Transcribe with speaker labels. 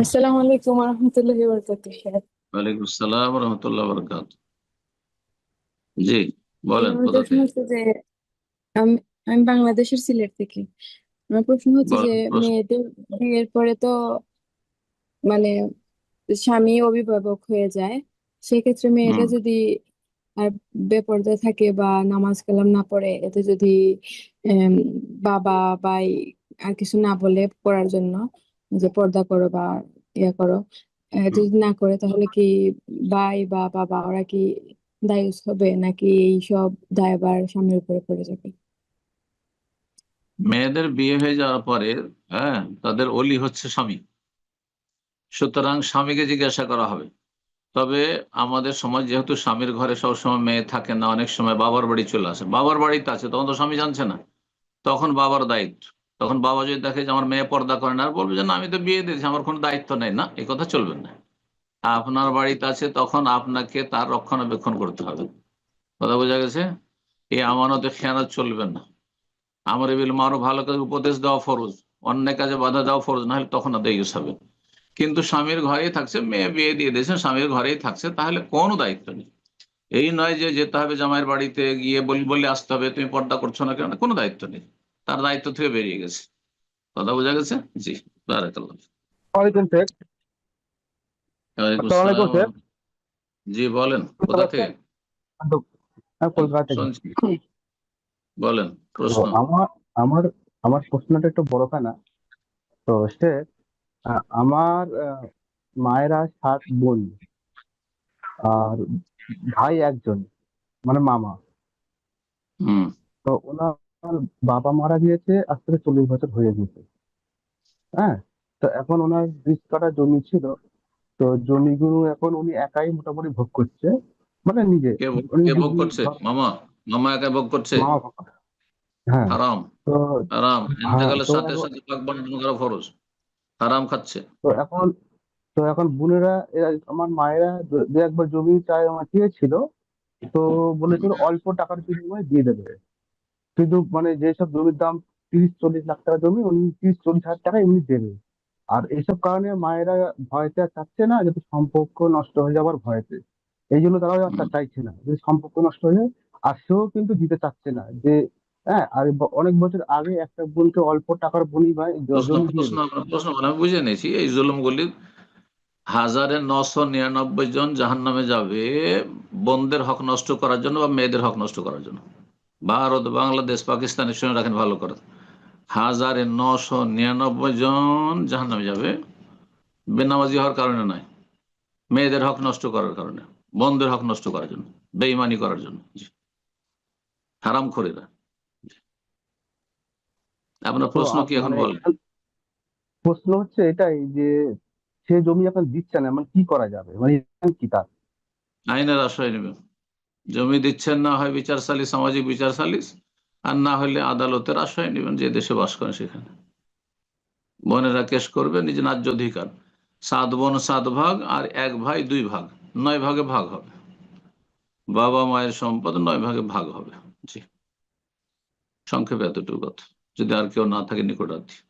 Speaker 1: আসসালামু আলাইকুম রহমতুল্লাহি বরকাতুহ স্যার
Speaker 2: ওয়ালাইকুম আসসালাম রহমতুল্লাহ বরকাত জি বলেন
Speaker 1: আমার
Speaker 2: কোথা থেকে?
Speaker 1: আমি আমি বাংলাদেশের সিলেট থেকে। আমার প্রশ্ন হচ্ছে যে মেয়েদের বিয়ের পরে তো মানে স্বামী অভিভাবক হয়ে যায়। সেক্ষেত্রে মেয়েটা যদি আর বেপরদা থাকে বা নামাজ কালাম না পড়ে এতে যদি বাবা বা আর কিছু না বলে পড়ার জন্য যে পর্দা করো বা ইয়া করো যদি না করে তাহলে কি ভাই বা বাবা ওরা কি দায়ুস হবে? নাকি এই সব দায়ভার স্বামীর উপরে পড়ে যাবে?
Speaker 2: মেয়েদের বিয়ে হয়ে যাওয়ার পরে হ্যাঁ তাদের অলি হচ্ছে স্বামী। সুতরাং স্বামীকে জিজ্ঞাসা করা হবে। তবে আমাদের সমাজ যেহেতু স্বামীর ঘরে সবসময় মেয়ে থাকে না অনেক সময় বাবার বাড়ি চলে আসে। বাবার বাড়িতে আছে তখন তো স্বামী জানছে না। তখন বাবার দায়িত্ব। তখন বাবা যদি দেখে যে আমার মেয়ে পর্দা করে না, আর বলবে যে না, আমি তো বিয়ে দিয়েছি, আমার কোনো দায়িত্ব নেই। না এই কথা চলবে না। আপনার বাড়িতে আছে, তখন আপনাকে তার রক্ষণাবেক্ষণ করতে হবে। কথা বোঝা গেছে? এই আমানতে খেয়ানত চলবে না। আমার বিল মারো ভালো কাজে উপদেশ দেওয়া ফরজ। অন্যায় কাজে বাধা দেওয়া ফরজ না হলে তখন আদায়স হবে কিন্তু স্বামীর ঘরেই থাকছে, মেয়ে বিয়ে দিয়ে দিয়েছে, স্বামীর ঘরেই থাকছে, তাহলে কোনো দায়িত্ব নেই। এই নয় যে যেতে হবে জামাইয়ের বাড়িতে গিয়ে বলি, বলে আসতে হবে, তুমি পর্দা করছ না কেন? কোনো দায়িত্ব নেই। তার দায়িত্ব থেকে বেরিয়ে গেছে। কথা বোঝা গেছে? জি জি বলেন কোথা থেকে? বলেন প্রশ্ন।
Speaker 3: আমার আমার আমার প্রশ্নটা একটু বড় না তো সে আমার মায়েরা সাত বোন আর ভাই একজন মানে মামা।
Speaker 2: হুম।
Speaker 3: তো ওনার বাবা মারা গিয়েছে আজ থেকে চল্লিশ বছর হয়ে গেছে হ্যাঁ? তো এখন ওনার বিশ কাঠা জমি ছিল। তো জমিগুলো এখন উনি একাই মোটামুটি ভোগ করছে। মানে নিজে।
Speaker 2: কে ভোগ- করছে? মামা? মামা একা ভোগ করছে।
Speaker 3: হ্যাঁ।
Speaker 2: হারাম।
Speaker 3: তো
Speaker 2: হারাম।
Speaker 3: হ্যাঁ
Speaker 2: ইন্তেকালের সাথে সাথে পাক বন্টন করা ফরজ। হারাম খাচ্ছে।
Speaker 3: তো এখন তো এখন বোনেরা আমার মায়েরা দু- একবার জমি চাই আমার চেয়েছিল তো বলেছিল অল্প টাকার বিনিময়ে দিয়ে দেবে। কিন্তু মানে যেসব জমির দাম তিরিশ চল্লিশ লাখ টাকা জমি উনি তিরিশ চল্লিশ হাজার টাকা এমনি দেবে। আর এইসব কারণে মায়েরা ভয়তে আর চাচ্ছে না যাতে সম্পর্ক নষ্ট হয়ে যাওয়ার ভয়তে। এই জন্য তারা আর চাইছে না যে সম্পর্ক নষ্ট হয়ে যায় আর সেও কিন্তু দিতে চাচ্ছে না যে হ্যাঁ আর অনেক বছর আগে একটা বোনকে অল্প টাকার বিনিময়ে ভাই
Speaker 2: প্রশ্ন মানে আমি বুঝে নিয়েছি এই জুলুমগুলি হাজারে নশো নিরানব্বই জন জাহান নামে যাবে বোনদের হক নষ্ট করার জন্য বা মেয়েদের হক নষ্ট করার জন্য। ভারত বাংলাদেশ পাকিস্তানের সঙ্গে রাখেন ভালো করে। হাজারে নশো নিরানব্বই জন জাহান নামে যাবে। বেনামাজি হওয়ার কারণে নয়। মেয়েদের হক নষ্ট করার কারণে। বন্ধের হক নষ্ট করার জন্য। বেইমানি করার জন্য। হারাম খোরেরা। আপনার প্রশ্ন কি এখন
Speaker 3: মানে
Speaker 2: বলেন?
Speaker 3: প্রশ্ন হচ্ছে এটাই যে সে জমি এখন দিচ্ছে না মানে কি করা যাবে? মানে কি তার?
Speaker 2: আইনের আশ্রয় নেবেন জমি দিচ্ছেন না হয় বিচার সালিস সামাজিক বিচার সালিস আর না হলে আদালতের আশ্রয় নেবেন যে দেশে বাস করেন সেখানে। বোনেরা কেস করবে, নিজ ন্যায্য অধিকার। সাত বোন, সাত ভাগ, আর এক ভাই, দুই ভাগ। নয় ভাগে ভাগ হবে। বাবা মায়ের সম্পদ নয় ভাগে ভাগ হবে। জি। সংক্ষেপে এতটুকু কথা। যদি আর কেউ না থাকে নিকটার্থী